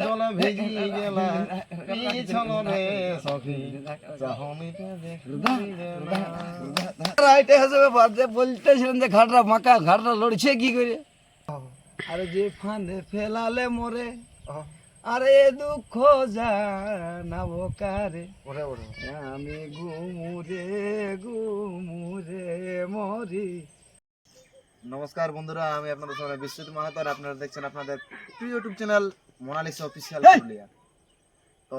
জলে হিসেবে যে বলতেছিলেন যে ঘাটরা মাকা ঘাটরা লড়ছে কি করে আরে যে ফাঁদে ফেলালে মরে। আরে দুঃখ জানাব কারে? ওরে ওরে। আমি গুমুরে গুমুরে মরি। নমস্কার বন্ধুরা আমি আপনাদের সঙ্গে বিশ্বজিৎ মাহাতো আর আপনারা দেখছেন আপনাদের প্রিয় YouTube channel Monalisa official Purulia তো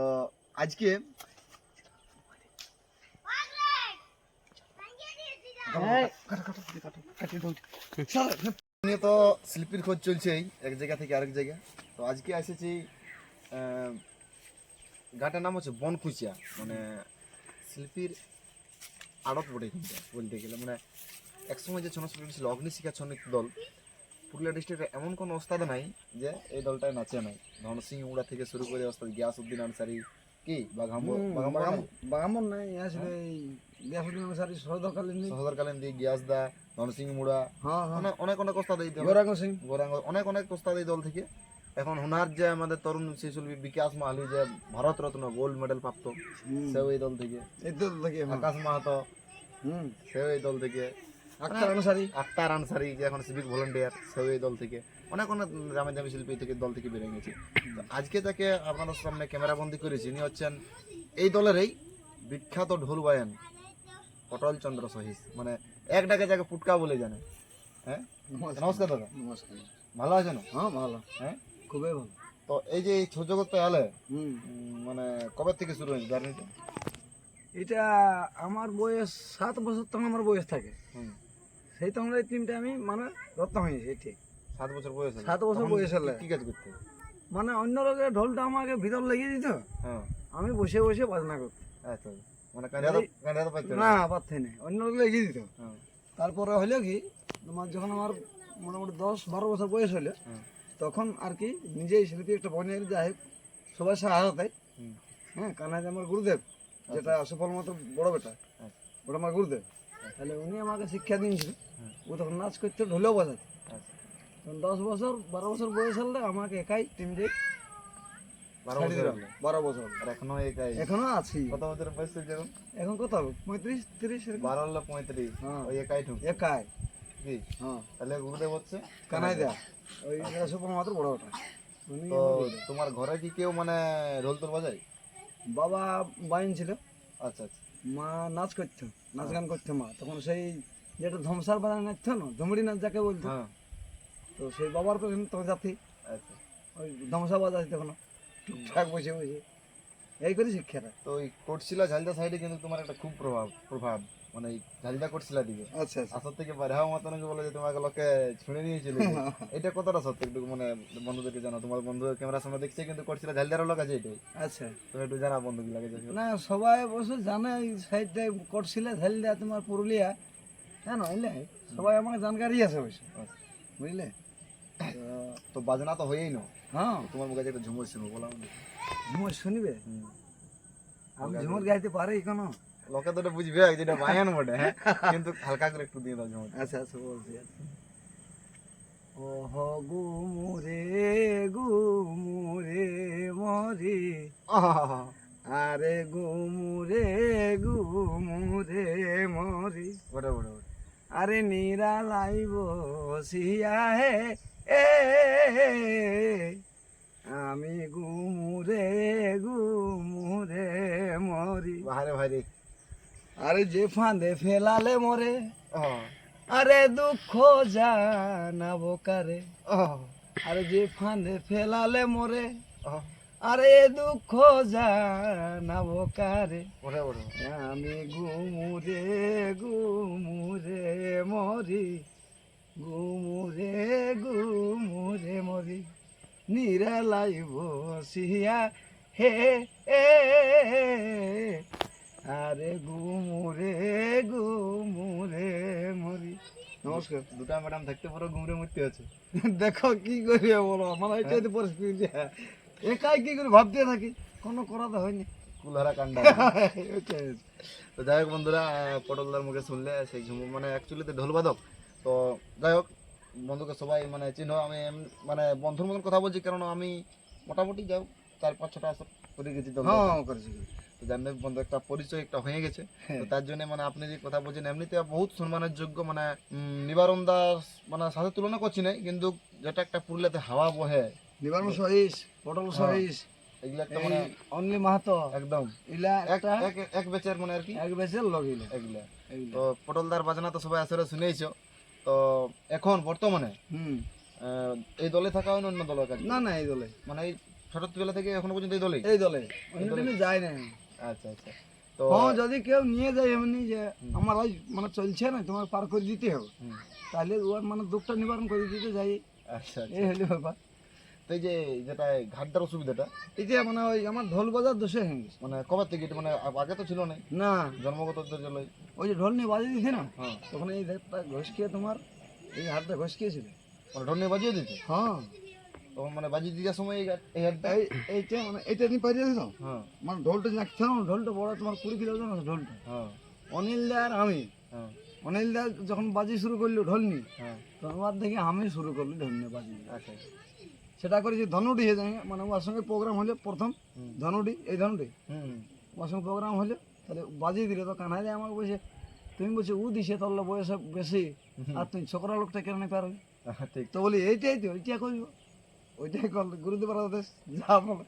আজকে নিয়ে তো শিল্পীর খোঁজ চলছেই এক জায়গা থেকে আরেক জায়গা। তো আজকে এসেছি ঘাটের নাম হচ্ছে বনকুচিয়া। মানে শিল্পীর আড়ত বটে কিন্তু বলতে গেলে। মানে একসময় যে ছনস ছিল অগ্নিশিখা ছন্নিক দল পুরুলিয়া ডিস্ট্রিক্টে এমন কোনো ওস্তাদ নাই যে এই দলটায় নাচে নাই। ধন সিং উড়া থেকে শুরু করে ওস্তাদ গিয়াসউদ্দিন আনসারি কি? বাগামন নাই? আসলে এই গ্যাসুদ্দিন অনুসারী সরদকালীন সহদরকালীন দি গিয়াস দা ধন সিং মুড়া হ্যাঁ হ্যাঁ। অনেক অনেক অনেক ওস্তাদ এই গৌরাঙ্গ সিং। গৌরাঙ্গ অনেক অনেক ওস্তাদ এই দল থেকে। এখন হুনার যে আমাদের তরুণ শিশু বিকাশ মাহালি যে ভারত রত্ন গোল্ড মেডেল প্রাপ্ত সেও এই দল থেকে। এই তো থেকে। আকাশ মাহাতো হুম। সেও এই দল থেকে। আক্তার অনুসারী আক্তার আনসারি যে এখন সিভিক ভলেন্টিয়ার সেও এই দল থেকে। অনেক অনেক দামি শিল্পী থেকে দল থেকে বেরিয়ে গেছে। আজকে তাকে আপনাদের সামনে ক্যামেরা বন্দি করেছি ইনি হচ্ছেন এই দলেরই বিখ্যাত ঢোল বায়ান পটল চন্দ্র সহিস। মানে এক ডাকে যাকে পুটকা বলে জানে। হ্যাঁ? নমস্কার দাদা। নমস্কার। ভালো আছেন? হ্যাঁ ভালো। হ্যাঁ? খুবই ভালো। তো এই যে মানে কবে থেকে শুরু হয়েছে জার্নিটা? এটা আমার বয়স সাত বছর তখন আমার বয়স থাকে। সেই তখন এই টিমটা আমি মানে রত্ন হয়েছে ঠিক। সাত বছর বয়স সাত বছর বয়স হলে। কি কাজ করতে? মানে অন্য লোকের ঢোলটা আমাকে ভিতর লেগে দিত হ্যাঁ। আমি বসে বসে বাজনা করতাম। আচ্ছা মানে না? পারতে না অন্য লোক লেগে দিত। হ্যাঁ। তারপরে হলো কি তোমার যখন আমার মোটামুটি দশ বারো বছর বয়স হলো হুম। তখন আর কি নিজেই শিল্পী একটা বনিয়ে যাই হোক সবার সাহায্যতায় হুম। হ্যাঁ কানাই আমার গুরুদেব যেটা সুফল মতো বড় বেটা আচ্ছা। ওটা আমার গুরুদেব। তাহলে উনি আমাকে শিক্ষা দিয়েছিল। ও তখন নাচ করতে ঢোলেও বাজাতে। আচ্ছা। দশ বছর বারো বছর বয়স হলে আমাকে একাই টিম দিয়ে বারো বছর বছর এখনও একাই? এখনও আছি। কত বছরের বয়স এখন কত হবে? পঁয়ত্রিশ তিরিশ? বারো হলো পঁয়ত্রিশ। হ্যাঁ। একাই একাই। হ্যাঁ। তাহলে গুরুদেব হচ্ছে? কানাই দেয়া ওই মাত্র বড় তো তোমার ঘরে কি কেউ মানে রোল তোল বাজায়? বাবা বাইন ছিল। আচ্ছা আচ্ছা। মা নাচ করতো নাচ গান করতো মা। তখন সেই যেটা ধমসার বাজায় নাচতো না ধুমড়ি নাচ যাকে বলতো। হ্যাঁ। তো সেই বাবার পেছনে তো জাতি আচ্ছা। ওই ধমসা বাজাই তখন টুকটাক বসে বসে। এই করে শিক্ষাটা তো ওই কোটশিলা ঝালদা সাইডে কিন্তু তোমার একটা খুব প্রভাব প্রভাব। মানে এই ঝালদা দিকে। আচ্ছা আচ্ছা। আসর থেকে বাইরে হওয়া বলে যে তোমাকে লোকে ছুঁড়ে নিয়ে চলে যায়। এটা কতটা সত্য একটু মানে বন্ধুদেরকে জানো? তোমার বন্ধু ক্যামেরার সামনে দেখছে কিন্তু ঝালদারও লোক আছে এটাই। আচ্ছা। একটু জানা না সবাই অবশ্য জানে এই সাইডে করছিলে ঝালিয়া তোমার পুরুলিয়া। হ্যাঁ নইলে সবাই আমাকে জানকারি আছে অবশ্য। বুঝলে? তো তো বাজনা তো হয়েই না হ্যাঁ। তোমার মুখে একটা ঝুমুর শুনব বললাম ঝুমুর শুনবে? আমি ঝুমুর গাইতে পারি কোনো? লোকে তো বুঝবে যেটা বায়ান বটে হ্যাঁ? কিন্তু হালকা করে একটু দিয়ে দাও ঝুমুর আচ্ছা আচ্ছা বলছি ওহ গুমুরে গুমুরে মরি। আরে গুমুরে গুমুরে মরি। ওটা ওটা ওটা আরে নীরা লাইব সিয়া হে এ আমি গুমুরে গুমুরে মরি। বাহারে ভাইরে আরে যে ফাঁদে ফেলালে মরে আরে দুঃখ জানাব কারে? আরে যে ফাঁদে ফেলালে মরে আরে দুঃখ জানাব কারে? আমি গুমুরে গুমুরে মরি গুমুরে গুমুরে মরি নিরালাই বসিয়া হে এ আরে গুমুরে গুমুরে মরি। নমস্কার দুটা ম্যাডাম থাকতে পুরো ঘুমরে মরতে আছে। দেখো কি করি বলো আমার এটাই তো পরিস্থিতি একাই কি করে ভাবতে থাকি? কোনো করা তো হয়নি। কুলহারা কান্ডা। তো যাই হোক বন্ধুরা পটলদার মুখে শুনলে সেই ঝুমুর মানে অ্যাকচুয়ালি তো ঢোল বাদক। তো যাই হোক বন্ধুকে সবাই মানে চিহ্ন আমি মানে বন্ধুর মতন কথা বলছি কারণ আমি মোটামুটি যাই হোক চার পাঁচ ছটা আসর করে গেছি হ্যাঁ করেছি। তো জানলে বন্ধু একটা পরিচয় একটা হয়ে গেছে। তো তার জন্য মানে আপনি যে কথা বলছেন এমনিতে বহুত সম্মানের যোগ্য মানে নিবারণ দাস মানে সাথে তুলনা করছি না কিন্তু যেটা একটা পুরুলিয়াতে হাওয়া বহে। নিবারণ সহিস পটল সহিস এগুলো মানে অনলি মাহাতো একদম। ইলা একটা এক এক বেচের মানে আর কি? এক বেসের লগ এগুলা। তো পটলদার বাজনা তো সবাই আসলে শুনেইছো। তো এখন বর্তমানে হুম। এই দলে থাকা হয় না অন্য দলের কাছে? না না এই দলে। মানে এই ছোটবেলা থেকে এখনও পর্যন্ত এই দলেই? এই দলে। অন্য দিনে যায় না আচ্ছা আচ্ছা। তো হ্যাঁ যদি কেউ নিয়ে যায় এমনি যে আমার আজ মানে চলছে না তোমার পার করে দিতে হবে। তাহলে ওর মানে দুঃখটা নিবারণ করে দিতে যাই। আচ্ছা আচ্ছা। এই হলো ব্যাপার। তো এই যে যেটা ঘাটটার অসুবিধাটা এই যে মানে ওই আমার ঢোল বাজার দোষে হয়ে গেছে। মানে কবে থেকে এটা মানে আগে তো ছিল না? না। জন্মগত ছিল ওই যে ঢোল নিয়ে বাজিয়ে দিছে না? হ্যাঁ। তখন এই ঘষকিয়ে তোমার এই হাতটা ঘষকিয়েছিল। মানে ঢোল নিয়ে বাজিয়ে দিতে হ্যাঁ। তখন মানে বাজিয়ে দিয়ার সময় এই এই এইটা মানে এইটা নিয়ে পারিয়ে দিত হ্যাঁ। মানে ঢোলটা যাচ্ছে ঢোলটা বড় তোমার কুড়ি কিলো ওজন আছে ঢোলটা। হ্যাঁ। অনিল দা আর আমি। হ্যাঁ। অনিল দা যখন বাজি শুরু করল ঢোল নিয়ে হ্যাঁ ওর দেখে আমি শুরু করলি ঢোল নিয়ে বাজি। আচ্ছা। সেটা করে যে ধনুডি হয়ে যায় মানে ওর সঙ্গে প্রোগ্রাম হলে প্রথম ধনুডি এই ধনুডি হুম। ওর সঙ্গে প্রোগ্রাম হলে তাহলে বাজিয়ে দিলে তো কানাই দিয়ে আমাকে বলছে তুমি বলছে উ দিছে তোর বয়স বেশি আর তুমি ছোকরা লোকটা কেন পারবে? ঠিক। তো বলি এইটাই তো ওইটা করব ওইটাই গুরুদেব আদেশ যা বলে।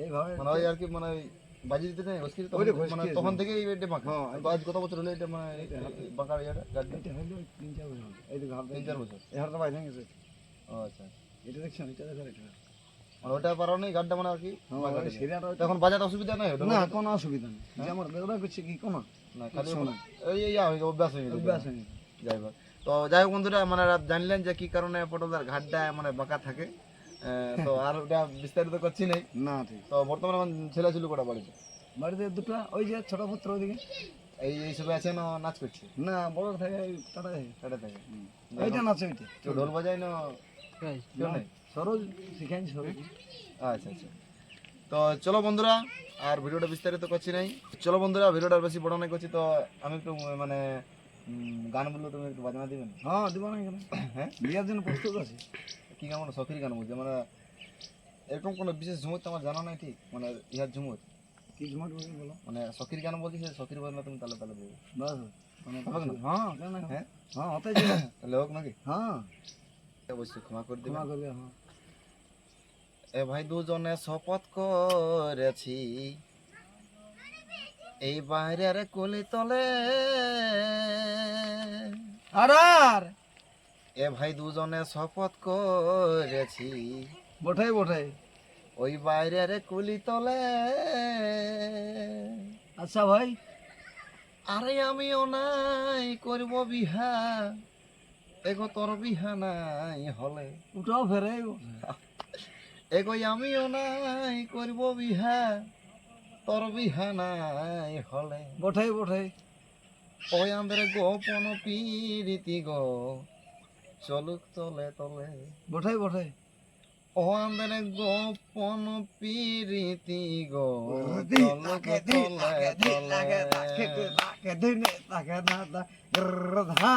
এইভাবে মানে ওই আর কি মানে বাজি দিতে নেই ঘষকি মানে তখন থেকেই এটা বাঁকা। হ্যাঁ, আজ কত বছর হলো এটা মানে গাড়ি। এটা হইল তিন চার বছর এই তো ঘাট তিন চার বছর। এই হাটটা বাইরে গেছে। আচ্ছা। এটা দেখছেন এটা এটা মানে ওটা পারো নেই গাড়িটা মানে আর কি বাঁকা ওই দিলে। সিরিয়াটা ওইটা- তখন বাজাতে অসুবিধা নাই না কোনো অসুবিধা নেই। যে আমার বেদনা করছে কি কোনো না খালি এই এই হয়ে গেছে, অভ্যাস হয়ে গেছে। অভ্যাস যাই হোক। তো যাই হোক বন্ধুরা মানে জানলেন যে কি কারণে পটলদার ঘাটটা মানে বাঁকা থাকে। তো আর ওটা বিস্তারিত করছি নাই। না ঠিক। তো বর্তমানে এখন ছেলে ছিল কটা বাড়িতে? বাড়িতে দুটো ওই যে ছোট পুত্র ওইদিকে। এই এই সবে আছে না নাচ করছে? না বড় থাকে টাটা থেকে ওইটা নাচে ওইটা। ঢোল বাজায় না সরোজ শিখাইনি সরোজ। আচ্ছা আচ্ছা। তো চলো বন্ধুরা আর ভিডিওটা বিস্তারিত করছি নাই। চলো বন্ধুরা ভিডিওটা বেশি বড় নাই করছি তো আমি একটু মানে গান বলল তুমি একটু বাজনা দিবেন? হ্যাঁ দিব না কেন? হ্যাঁ? বিয়ার জন্য প্রস্তুত আছে। কি গান শখের গান মানে এরকম কোনো বিশেষ ঝুমুর তো আমার জানা নাই ঠিক মানে ইহার ঝুমুর। কি ঝুমাট বলি বলো? মানে শখের গান বলছি সে শখের বাজনা তুমি তাহলে দেবে বাস মানে হ্যাঁ হ্যাঁ? হ্যাঁ হতে যাবে তাহলে হোক নাকি? হ্যাঁ। অবশ্যই ক্ষমা করে দেবে ক্ষমা করবে হ্যাঁ। এ ভাই দুজনে শপথ করেছি। এই বাইরের কলি তলে। আর আর এ ভাই দুজনে শপথ করেছি। বঠাই বঠাই। ওই বাইরের কুলি তলে। আচ্ছা ভাই। আরে আমিও নাই করব বিহা। এগো তোর বিহা নাই হলে। উঠাও ফেরে এগো। আমিও নাই করব বিহা। তোর বিহা নাই হলে। বঠাই বঠাই। ওই আমাদের গোপন পিরিতি গো। চলুক তলে তলে বঠাই বঠাই ও আমাদের গোপন পিরিতি গো চলুক তলে তলে তাকে দি, নে, তাকে না, তা, রধা,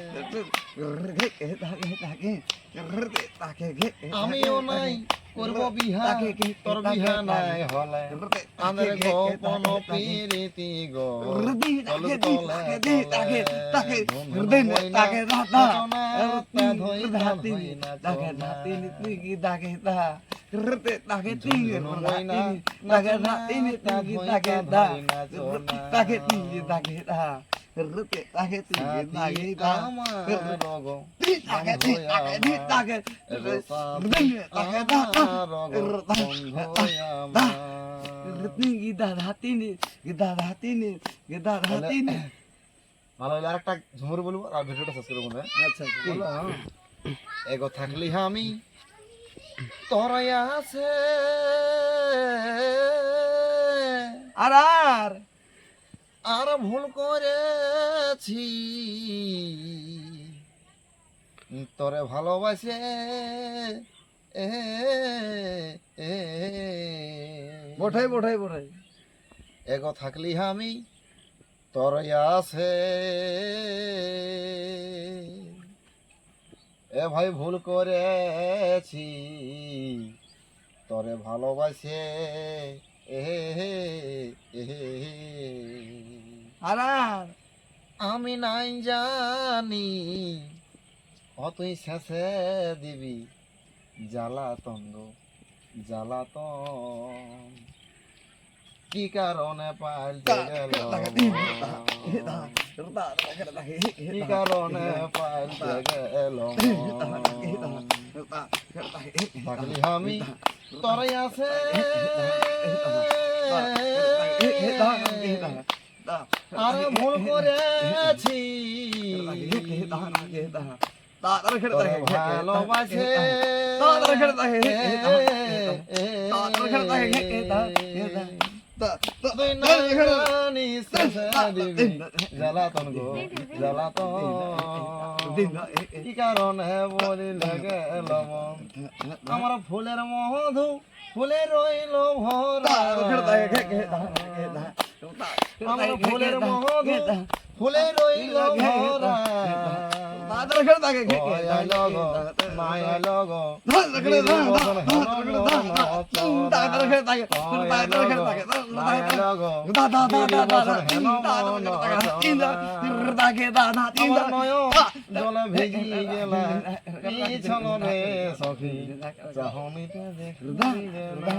আমিও তাকে নাই করব বিহা তোর বিহা নাই হলে গে, গোপন পিরিতি গো দি, তলে তাকে তাকে, হৃদয় তাকে দাতা, ধই ধাতি। তাকে ধাতি নি তিগি তাকে দা, হৃদয় তাকে তিগি ধুম ধুম ধাতি হইনা, নি, তাকে নাচনা, ধাতি নি তা তাকে আমার তাকে তাকে তাকে, তাকে গিদা গিদা গিদা ভালো আরেকটা ঝুমুর বলব আর ভিডিওটা শেষ করব না আচ্ছা। এগো থাকলি আমি তোর আছে আর আর আর ভুল করেছি। তোরে ভালোবাসে এ, এ, বঠাই বঠাই বঠাই। এগো থাকলি আমি তোর আছে। এ ভাই ভুল করেছি তোরে ভালোবাসে এ, হে এ, আর আমি নাই জানি ও তুই শেষে দিবি জ্বালাতন গো জ্বালাতন কি কারণে পাল্টে গেল কি কারণে পাল্টে গেল থাকলি আমি তোরে আছে আরে ভুল করেছি। তোরে ভালোবাসে। তুই না জানি শেষে দিবি জ্বালাতন গো জ্বালাতন কি কারণে বলিলে গেল আমার ফুলের মধু ফুলে রইল ভরা। আমার ফুলের মধু ফুলে রইল ভরা মায়া লগ মায়া লগ আমার নয়ন জলে ভেজি গেলা পিছনে সখী চাহনিতে দেখি গেলা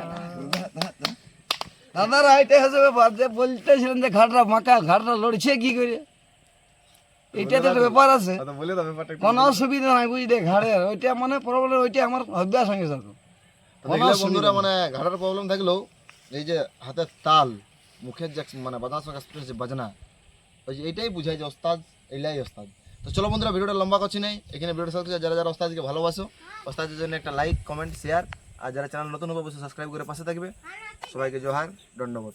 দাদারা এটা হচ্ছে ব্যাপার যে বলতেছিলেন যে ঘাটরা মাকা ঘাটরা লড়ছে কি করে? এইটাতে তো ব্যাপার আছে। একটু। কোনো অসুবিধা নাই বুঝলি ঘাড়ের ওইটা মানে প্রবলেম ওইটা আমার অভ্যাস। তো দেখলে বন্ধুরা মানে ঘাড়ের প্রবলেম থাকলেও এই যে হাতের তাল মুখের যে মানে সঙ্গে যে বাজনা ওই যে এটাই বুঝায় যে ওস্তাদ এলাই ওস্তাদ। তো চলো বন্ধুরা ভিডিওটা লম্বা করছি নাই। এখানে ভিডিওটা সাথে যারা যারা ওস্তাদকে ভালোবাসো ওস্তাদের জন্য একটা লাইক কমেন্ট শেয়ার আর যারা চ্যানেল নতুন হবে অবশ্যই সাবস্ক্রাইব করে পাশে থাকবে। সবাইকে জোহার দণ্ডবোধ।